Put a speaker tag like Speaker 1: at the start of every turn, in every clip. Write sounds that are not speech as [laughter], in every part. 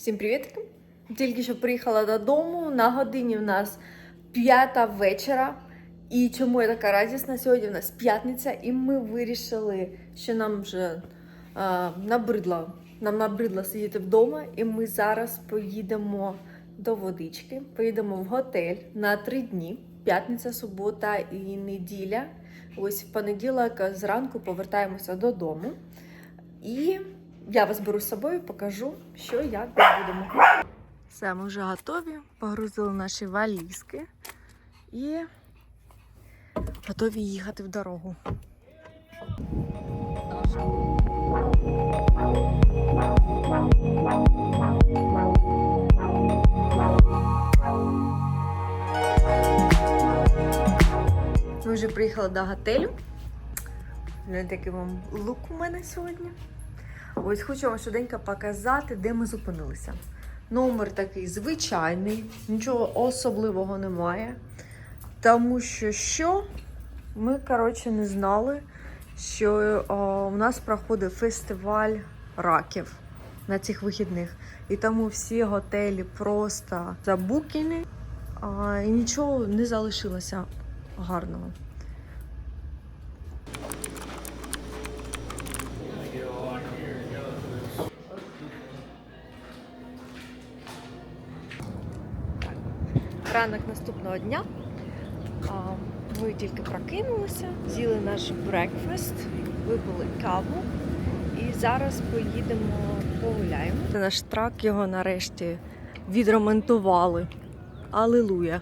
Speaker 1: Всім привіт! Тільки що приїхала додому. На годині в нас п'ята вечора. І чому я така радісна? Сьогодні в нас п'ятниця, і ми вирішили, що нам вже е, набридло, нам набридло сидіти вдома, і ми зараз поїдемо до водички, поїдемо в готель на три дні. П'ятниця, субота і неділя. Ось в понеділок зранку повертаємося додому. І я вас беру з собою, покажу, що як ми будемо. Все, ми вже готові, погрузили наші валізки і готові їхати в дорогу. Ми вже приїхали до готелю. Не такий вам лук у мене сьогодні. Ось хочу вам швиденько показати, де ми зупинилися. Номер такий звичайний, нічого особливого немає. Тому що що? Ми, коротше, не знали, що о, у нас проходить фестиваль раків на цих вихідних. І тому всі готелі просто забукені, і нічого не залишилося гарного. Ранок наступного дня. Ми тільки прокинулися, з'їли наш брекфаст, випили каву і зараз поїдемо погуляємо. Це наш трак, його нарешті відремонтували. Алілуя!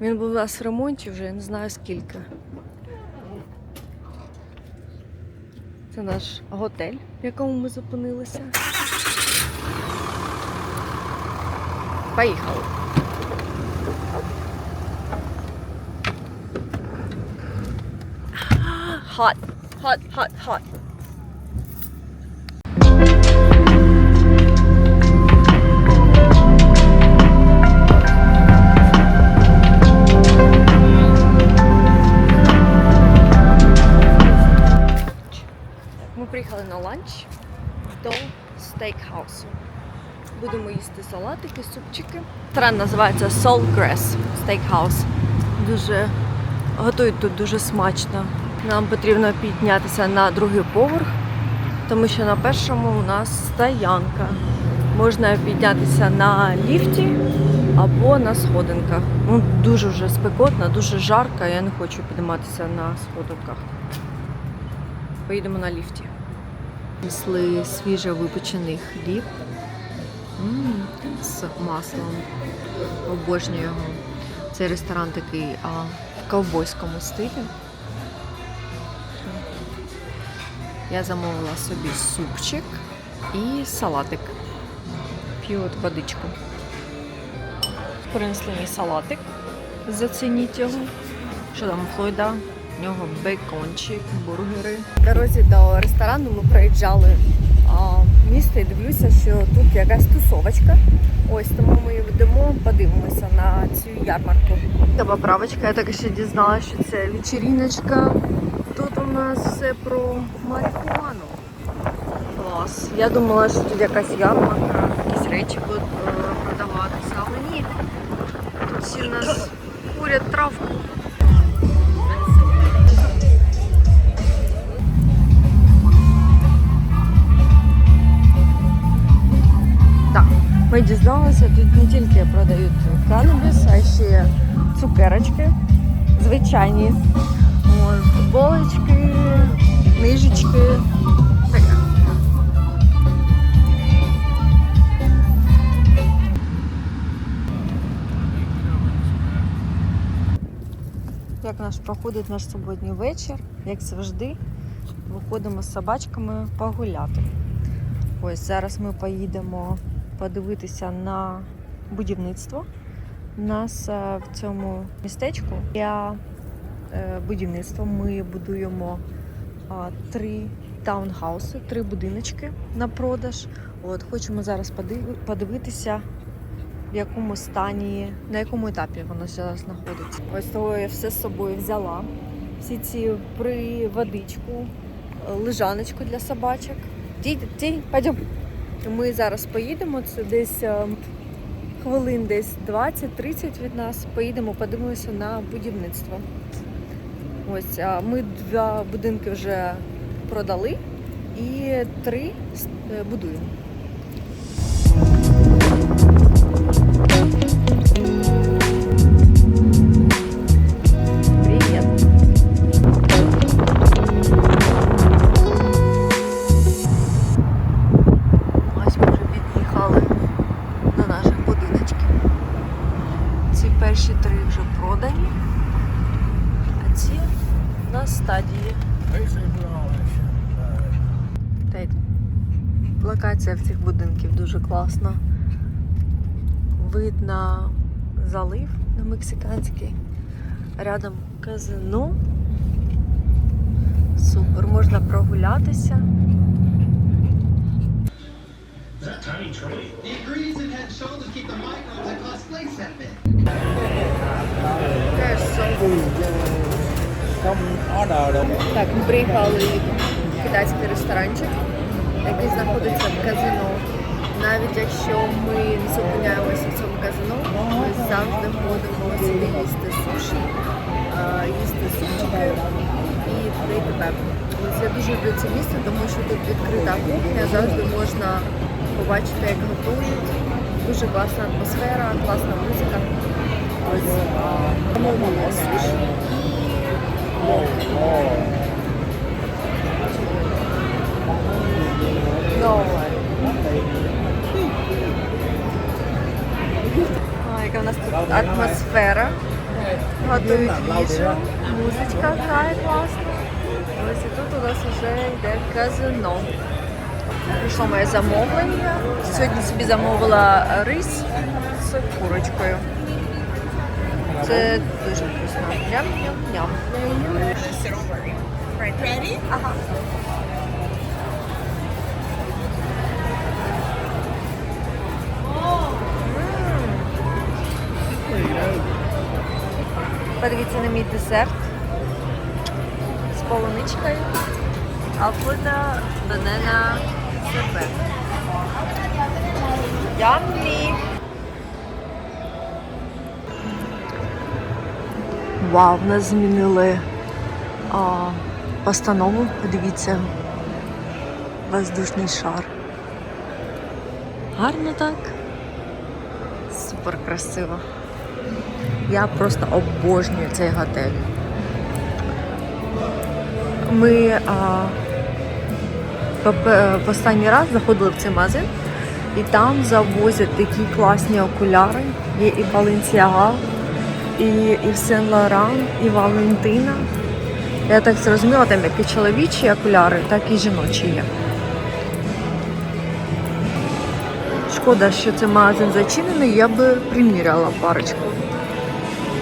Speaker 1: Він був у нас в ремонті вже не знаю скільки. Це наш готель, в якому ми зупинилися. Поїхали! Hot, hot, hot, hot. Ми приїхали на ланч до стейкхаусу. Будемо їсти салатики, супчики. Ресторан називається Saltgrass Steakhouse. Дуже готують тут дуже смачно. Нам потрібно піднятися на другий поверх, тому що на першому у нас стоянка. Можна піднятися на ліфті або на сходинках. Ну, дуже вже спекотно, дуже жарко, я не хочу підніматися на сходинках. Поїдемо на ліфті. Несли свіже випечений хліб М, з маслом. Обожнюю його. Цей ресторан такий а, в ковбойському стилі. Я замовила собі супчик і салатик. П'ю от водичку. Принесли мій салатик. Зацініть його. Що там Флойда? В нього бекончик, бургери. В дорозі до ресторану ми проїжджали а, місто і дивлюся, що тут якась тусовочка. Ось тому ми йдемо, подивимося на цю ярмарку. Та поправочка, я так ще дізналася, що це вечеріночка. Нас все про марихуану. Клас. Я думала, що тут якась ярмарка, якісь речі будуть е, продаватися, але ні. Тут всі в нас курять травку. Ми дізналися, тут не тільки продають канабіс, а ще цукерочки звичайні. Футболочки, книжечки. Як наш проходить наш суботній вечір, як завжди, виходимо з собачками погуляти. Ось зараз ми поїдемо подивитися на будівництво. У нас е, в цьому містечку е, будівництва ми будуємо три таунхауси, три будиночки на продаж. От, хочемо зараз подивитися, в якому стані, на якому етапі воно зараз знаходиться. Ось того я все з собою взяла. Всі ці при водичку, е, лежаночку для собачок. Дій, пойдем. Ми зараз поїдемо, це десь е, хвилин десь 20-30 від нас. Поїдемо, подивимося на будівництво. Ось ми два будинки вже продали і три е, будуємо. Мексиканський. Рядом казино. Супер, можна прогулятися. Так, ми приїхали в китайський ресторанчик, який знаходиться в казино. Навіть якщо ми не зупиняємося в цьому казино, ми завжди ходимо сюди їсти суші, їсти супчики і т.д. і Я дуже люблю це місце, тому що тут відкрита кухня, завжди можна побачити, як готують. Дуже класна атмосфера, класна музика. Ось замовимо суші No. Яка в нас тут атмосфера. Готують їжу, музичка грає класно. Ось і тут у нас вже йде казино. Прийшло моє замовлення. Сьогодні собі замовила рис з курочкою. Це дуже вкусно. Ням-ням-ням. Ready? Ага. Подивіться на мій десерт з полуничкою. Алфута банана. Yummy! Вау, в нас змінили а, постанову. Подивіться. Воздушний шар. Гарно так. Супер красиво. Я просто обожнюю цей готель. Ми а, в останній раз заходили в цей магазин, і там завозять такі класні окуляри. Є і Balenciaga, і, і Saint Laurent, і Валентина. Я так зрозуміла, там як і чоловічі окуляри, так і жіночі є. Шкода, що цей магазин зачинений, я би приміряла парочку.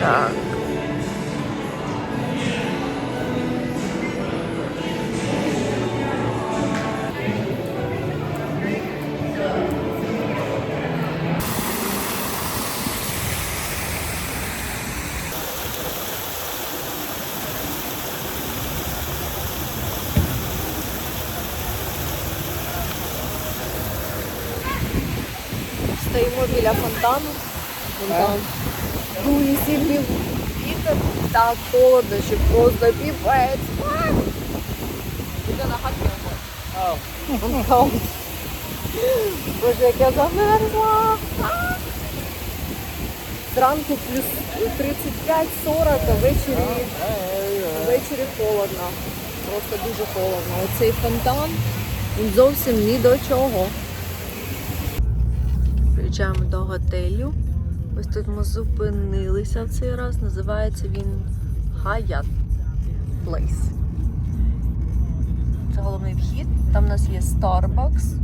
Speaker 1: Так. Стоїмо біля фонтану. Фонтан. Сильний вітер. Так холодно, що просто піпець. Іде на хаті. Боже, як я замерзла. Зранку плюс 35-40, а ввечері, ввечері холодно. Просто дуже холодно. Оцей фонтан він зовсім ні до чого. Приїжджаємо до готелю. Ось тут ми зупинилися в цей раз. Називається він Hyatt Place. Це головний вхід. Там у нас є Starbucks,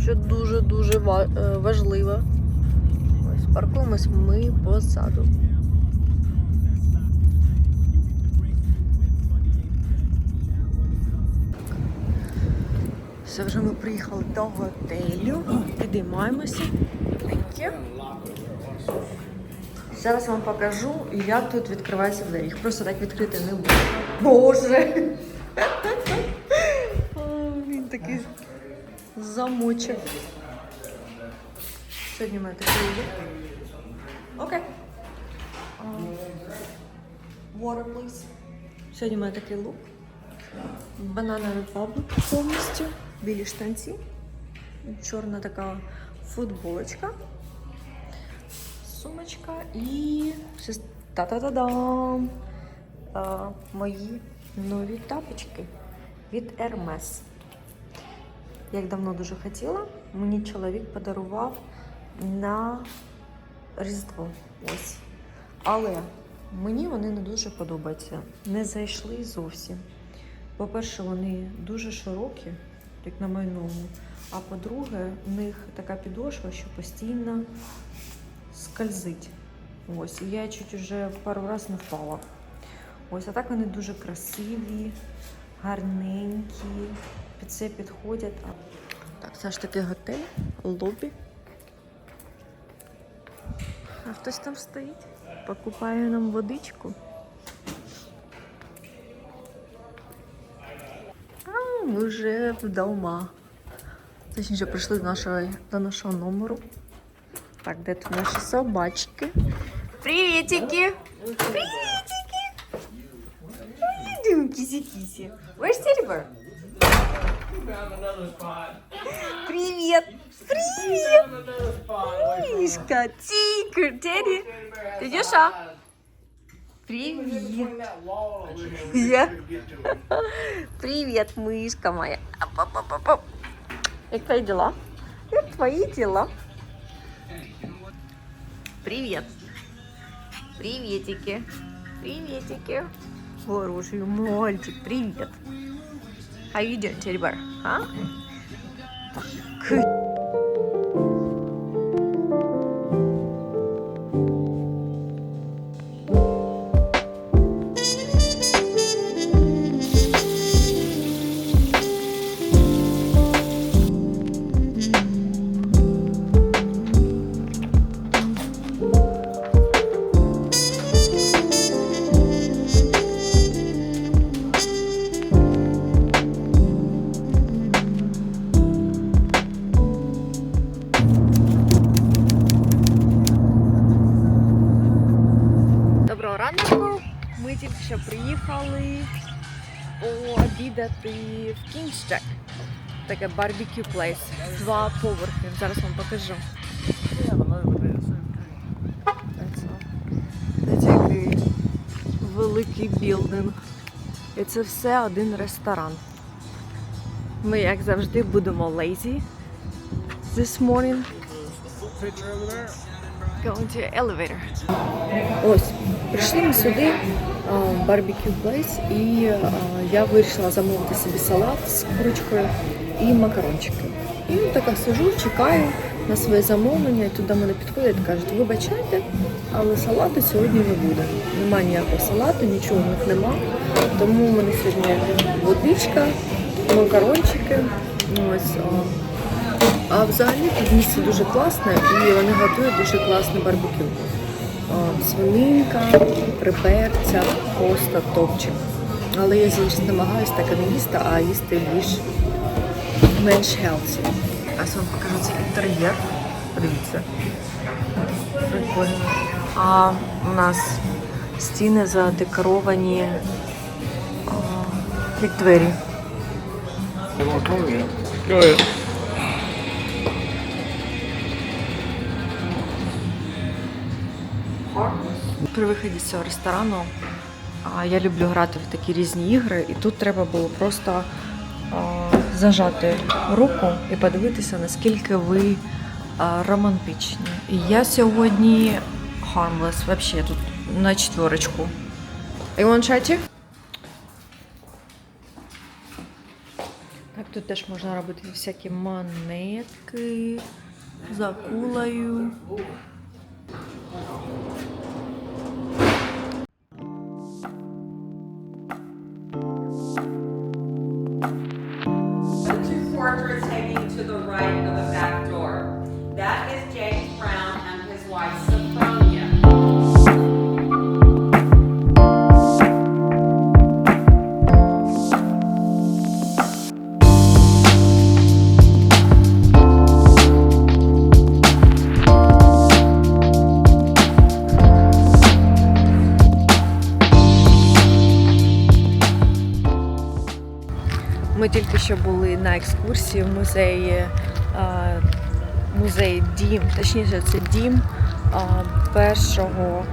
Speaker 1: що дуже-дуже е, важливо. Ось паркуємось ми позаду. Все, вже ми приїхали до готелю. Підіймаємося. Таке. Зараз вам покажу, як тут відкривається двері. Їх просто так відкрити не буде. Боже! О, Він такий замочок. Сьогодні ми такий лук. Окей. Water, please. Сьогодні мене такий лук. Banana Republic повністю. Білі штанці. Чорна така футболочка. Сумочка і та-та-та-дам! Мої нові тапочки від Hermes. Як давно дуже хотіла, мені чоловік подарував на Різдво. Ось. Але мені вони не дуже подобаються. Не зайшли зовсім. По-перше, вони дуже широкі, як на майному. А по-друге, в них така підошва, що постійно скользить. Ось, і я чуть уже пару разів не впала. Ось, а так вони дуже красиві, гарненькі, під це підходять. Так, це ж таки готель, лобі. А хтось там стоїть, покупає нам водичку. А, ми вже вдома. Точніше, прийшли до нашого, до нашого номеру. Так, де тут наші собачки? Приветики! Приветики! Идем, киси-киси. Where's Bear? Привет! Привет! Мишка, тигр, Тедди. Ты идешь, а? Привет. Я. Привет, мышка моя. Как твои дела? Как твои дела? Привет. Приветики. Приветики. Хороший мальчик, привет. How you doing, Teddy Bear? Так. Таке барбекю плейс. Два поверхи. Зараз вам покажу. Який великий білдинг. І це все один ресторан. Ми, як завжди, будемо lazy this morning. Going to elevator. Ось, прийшли ми сюди барбекю плейс, і я вирішила замовити собі салат з курочкою і макарончики. І така сижу, чекаю на своє замовлення, і тут до мене підходять кажуть, вибачайте, але салату сьогодні не буде. Нема ніякого салату, нічого в них нема. Тому у мене сьогодні водичка, макарончики. Ось, а, взагалі тут місце дуже класне і вони готують дуже класне барбекю. Свининка, приперця, просто топчик. Але я зараз намагаюся так і не їсти, а їсти більш менш. А я вам покажу цей інтер'єр. Подивіться. Прикольно. А у нас стіни задекоровані а, як двері. При виході з цього ресторану я люблю грати в такі різні ігри, і тут треба було просто зажати руку і подивитися, наскільки ви романтичні. І я сьогодні harmless, взагалі тут на четверочку. You want try Так, тут теж можна робити всякі монетки з екскурсії в музеї, е, музей Дім, точніше, це дім першого,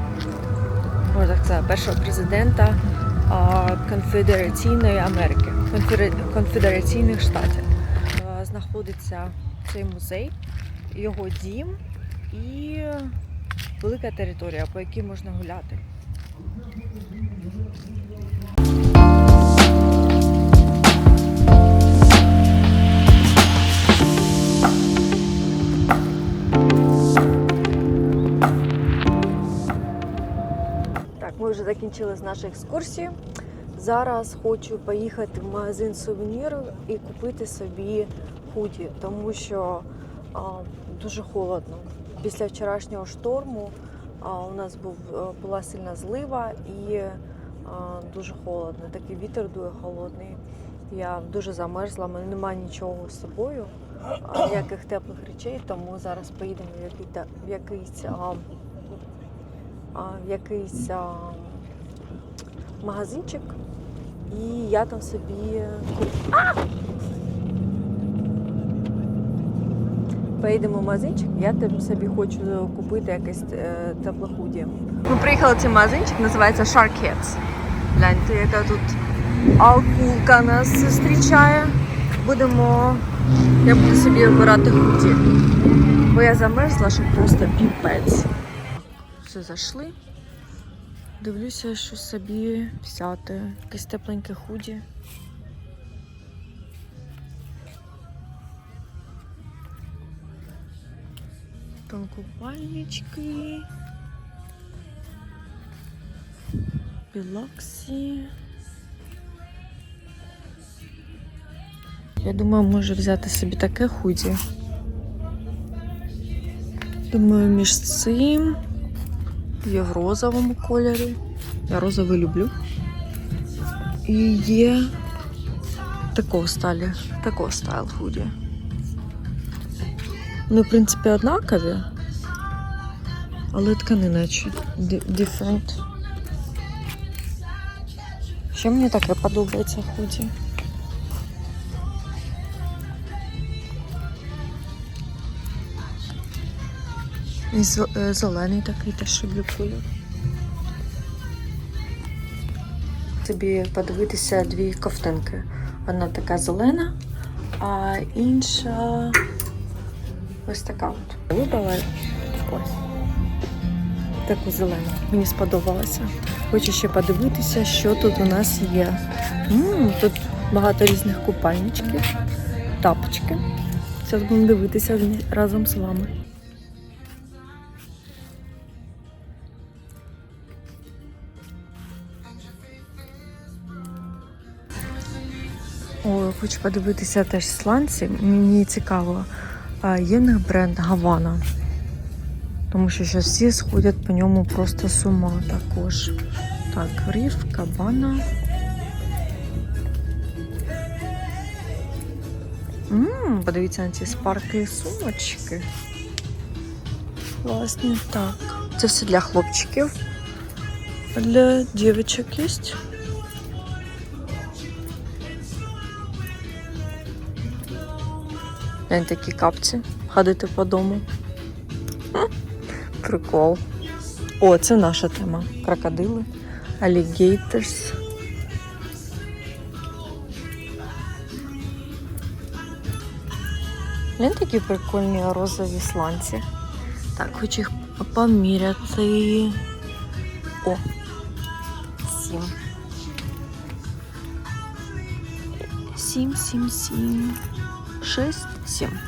Speaker 1: можна так сказати, першого президента Конфедераційної Америки, Конфедераційних Штатів. Знаходиться цей музей, його дім і велика територія, по якій можна гуляти. Вже закінчили з нашої екскурсії. Зараз хочу поїхати в магазин сувенірів і купити собі худі, тому що а, дуже холодно. Після вчорашнього шторму а, у нас був, е, була сильна злива і а, дуже холодно. Такий вітер дує холодний. Я дуже замерзла, в мене немає нічого з собою, а, ніяких теплих речей, тому зараз поїдемо в який- в якийсь, а, а, в якийсь а, магазинчик, і я там собі А! Поїдемо в магазинчик, я там собі хочу купити якесь е, тепле худі. Ми приїхали в цей магазинчик, називається Shark Heads. Гляньте, яка тут акулка нас зустрічає. Будемо. Я буду собі обирати худі. Бо я замерзла, що просто піпець. Все зайшли. Дивлюся, що собі взяти. Якесь тепленьке худі. Там купальнички. Білоксі. Я думаю, може взяти собі таке худі. Думаю, між цим є в розовому кольорі. Я розовий люблю. І є такого сталі, такого стайл худі. Вони, в принципі, однакові, але тканина different. Ще мені таке подобається худі. І е, зелений такий теж люблю кольор. Тобі подивитися дві ковтинки. Одна така зелена, а інша ось така от. Вибрала ось таку зелену. Мені сподобалося. Хочу ще подивитися, що тут у нас є. м тут багато різних купальничків, тапочки. Зараз будемо дивитися разом з вами. О, хочу подивитися теж сланці. Мені цікаво, є в них бренд Гавана. Тому що зараз всі сходять по ньому просто з ума також. Так, риф, кабана. Ммм, подивіться на ці спарклі сумочки. Класні. Так. Це все для хлопчиків. Для дівчаток є. Глянь, такі капці. Ходити по дому. [laughs] Прикол. О, це наша тема. Крокодили. Alligators. Глянь, такі прикольні розові сланці. Так, хочу їх поміряти. О, сім. Сім, сім, сім. Шесть, сім.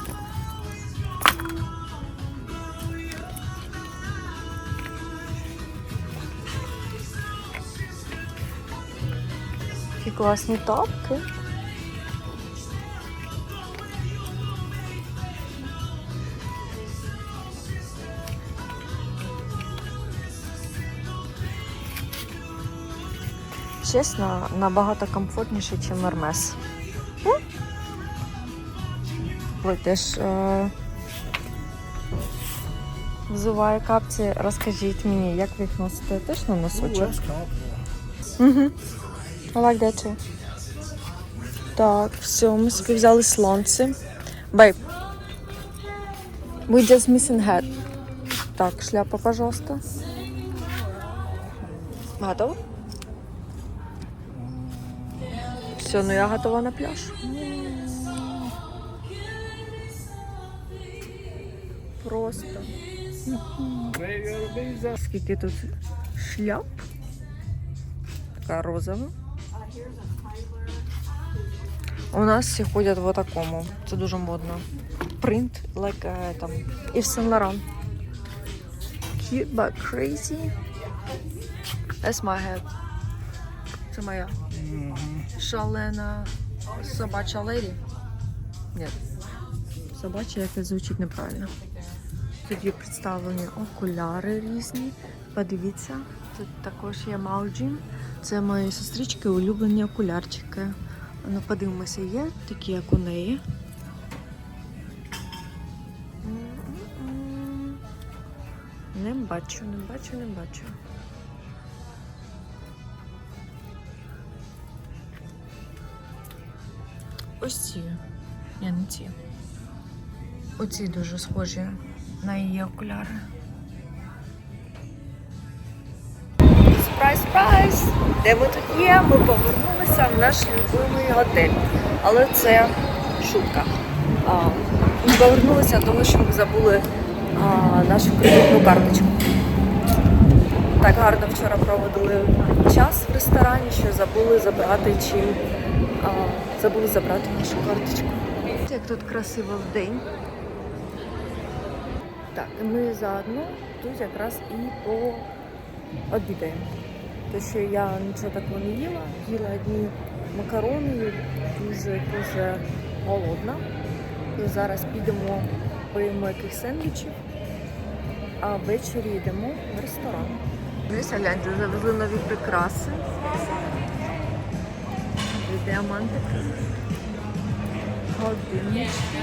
Speaker 1: Такі класні тапки. Чесно, набагато комфортніше, ніж Hermes. Ви теж е, взуває капці. Розкажіть мені, як ви їх носите? Теж на носочок? Угу. I like that too. Так, все, ми собі взяли слонці. Бейб. We just missing head. Так, шляпа, пожалуйста. Готово? Все, ну я готова на пляж. Просто. Скільки тут шляп? Така розова. У нас всі ходять в такому. Це дуже модно. Принт, like uh, там Yves Saint Laurent. Cute but crazy. That's my head. Це моя. Шалена собача леді. Ні. Собача якось звучить неправильно. Тут є представлені окуляри різні. Подивіться, тут також є Мауджін. Це мої сестрички улюблені окулярчики. Ну, подивимося, є такі, як у неї. Не бачу, не бачу, не бачу. Ось ці. Ні, не ці. Оці дуже схожі на її окуляри. Спрайз, спрайз! Де ми тут є? Ми повернулися в наш любимий готель. Але це шутка. А, ми повернулися, тому що ми забули а, нашу кредитну карточку. Так гарно вчора проводили час в ресторані, що забули забрати чим. А, забули забрати нашу карточку. Як тут красиво в день. Так, ми заодно тут якраз і пообідаємо. Тому що я нічого такого не їла, їла одні макарони, дуже дуже голодна. І зараз підемо, поїмо якихось сендвічів, а ввечері йдемо в ресторан. Дивіться, гляньте, завезли нові прикраси. Діамантики. Годиннички.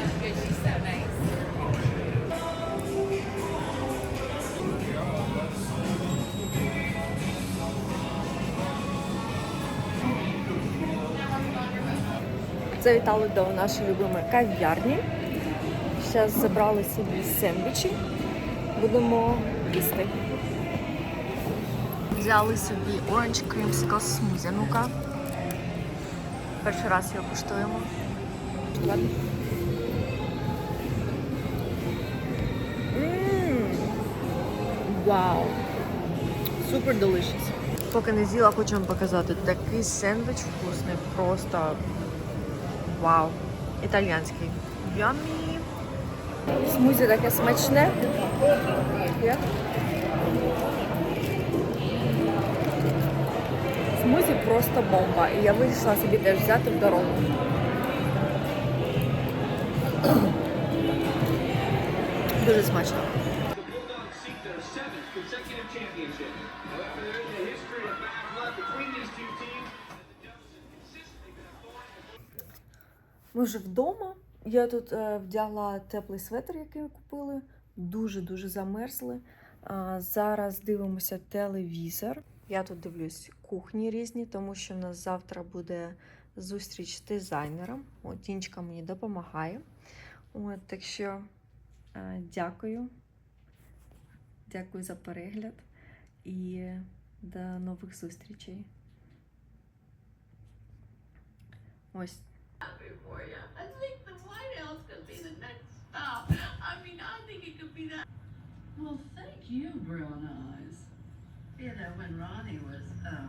Speaker 1: Завітали до нашої любимої кав'ярні. Зараз забрали собі сендвічі. Будемо їсти. Взяли собі оранж кримська смузі. Ну-ка. Перший раз його куштуємо. Вау! Супер delicious. Поки не з'їла, хочу вам показати. Такий сендвіч вкусний, просто вау. Італіянський. Yummy. Смузі таке смачне. Смузі просто бомба. І я вирішила собі теж взяти в дорогу. Дуже смачно. Ми вже вдома. Я тут е, вдягла теплий светр, який ми купили. Дуже-дуже замерзли. Зараз дивимося телевізор. Я тут дивлюсь кухні різні, тому що в нас завтра буде зустріч з дизайнером. Тінчка мені допомагає. От, так що е, дякую. Дякую за перегляд і до нових зустрічей. Ось
Speaker 2: for you. I think the White House could be the next stop. I mean, I think it could be that. Well, thank you, Brown Eyes. You know, when Ronnie was um,